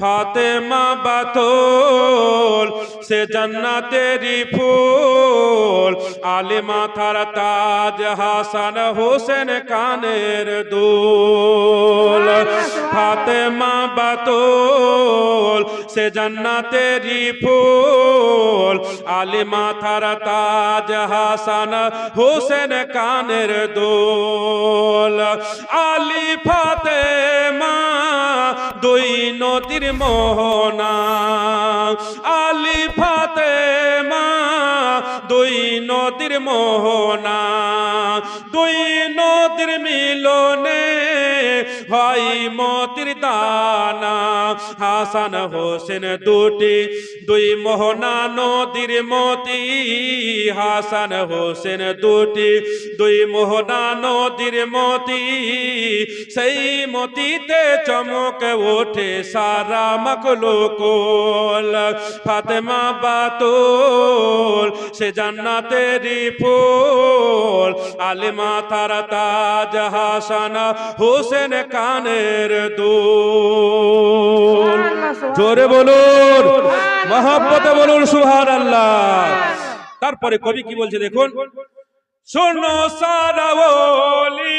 ফাতেমা বাতল, সে জান্নাতেরি ফুল। আলে মাথার তাজ হাসান হোসেন কানের দুল। ফাতেমা বাতল, সে জান্নাতেরি ফুল। আলে মাথার তাজ হাসান হোসেন কানের দোল। আলী ফাতেমা নদীর মোহনা আলী ফাতেমা দুই নদীর মোহনা দুই নদীর মিলনে ভাই মতির দানা। হাসান হোসেন দুটি, দুই মোহনা নদীর মতি। হাসান হোসেন দুটি, দুই মোহনা নদীর মতি। সেই মতিতে চমক ওঠে সারা মকলো কোল ফাতেমা বাতুল, সে জান্নাতেরি ফুল। আলিমা, তারা তাজ, হাসান হোসেন কানের দুল। জোরে বলুন মহাব্বতে বলুন সুহার আল্লাহ তারপরে কবি কি বলছে দেখুন? শোনো সারা বলি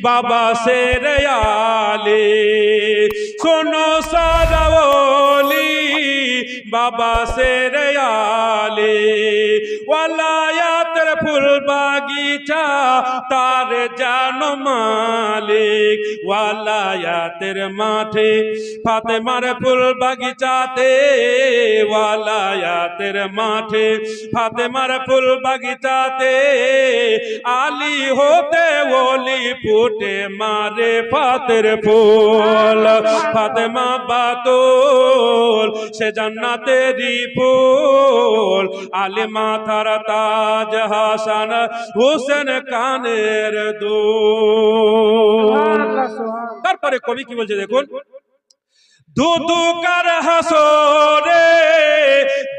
বাবা সেরে শোনো সারা বলি বাবা সেরে আলে ওয়ালায়াতের ফুল বাগিচা তার জানো মালিক ওয়ালায়াতের মাঠে। ফাতেমার ফুল বাগিচাতে ওয়ালায়াতের মাঠে। ফাতেমার ফুল বাগিচাতে আলী হতে ওলি ফুটে মারে ফাতের ফুল। ফাতেমা বাতুল সে জান্নাতেরই ফুল। আলে মাথার তাজ হাসান হোসেন কানের দুল। তারপরে কবি কি বলছে দেখুন? দুদুকার হাসরে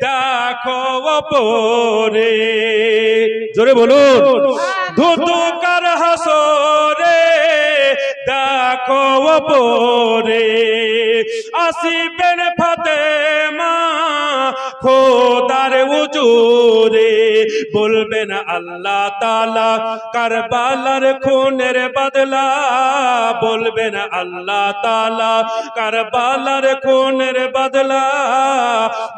দেখো পরে জোরে বলুন। দুদুকার হাসরে দেখো পরে আসিবেন ফাতেমা খোদার উজুরে। বলবেন আল্লাহ তালা কারবালার খুনের বদলা। বলবেন আল্লাহ তালা কারবালার খুনের বদলা।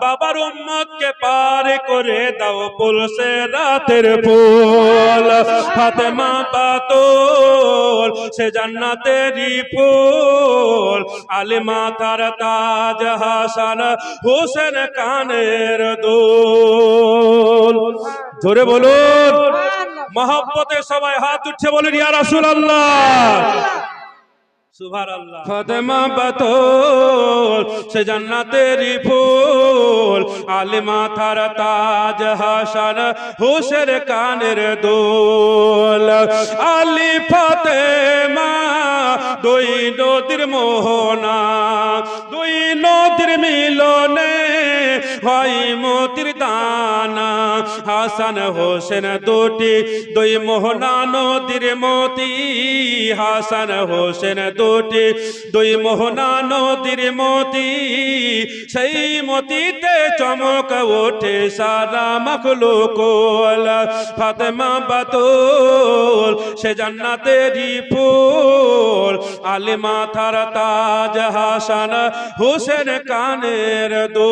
বাবার উম্মতকে পার করে দাও পুলসে রাতের ফুল। ফাতেমা বাতুল সে জান্নাতেরই ফুল। আলে মাথার তাজ হাসান, হোসেন কানের দোল জোরে বলুন। মহব্বতে সবাই হাত উঠছে বলুন ইয়া রাসূল আল্লাহ ফাতেমা বাতুল সে জান্নাতেরই ফুল। আলে মাথার তাজ হাসান হোসেন কানের দোল। আলি ফাতেমা দুই নদীর মোহনা দুই নদীর মিলনে হয় মতির দানা, হাসান হোসেন দুটি, দুই মোহনা নদীর মতি, হাসান হোসেন দুটি, দুই মোহনা নদীর মতি, সেই মতিতে চমক ওঠে সারা মখলো কোল ফাতেমা বাতুল, সে জান্নাতেরই ফুল आले माथर ताज हासन हुसैन कानेर दो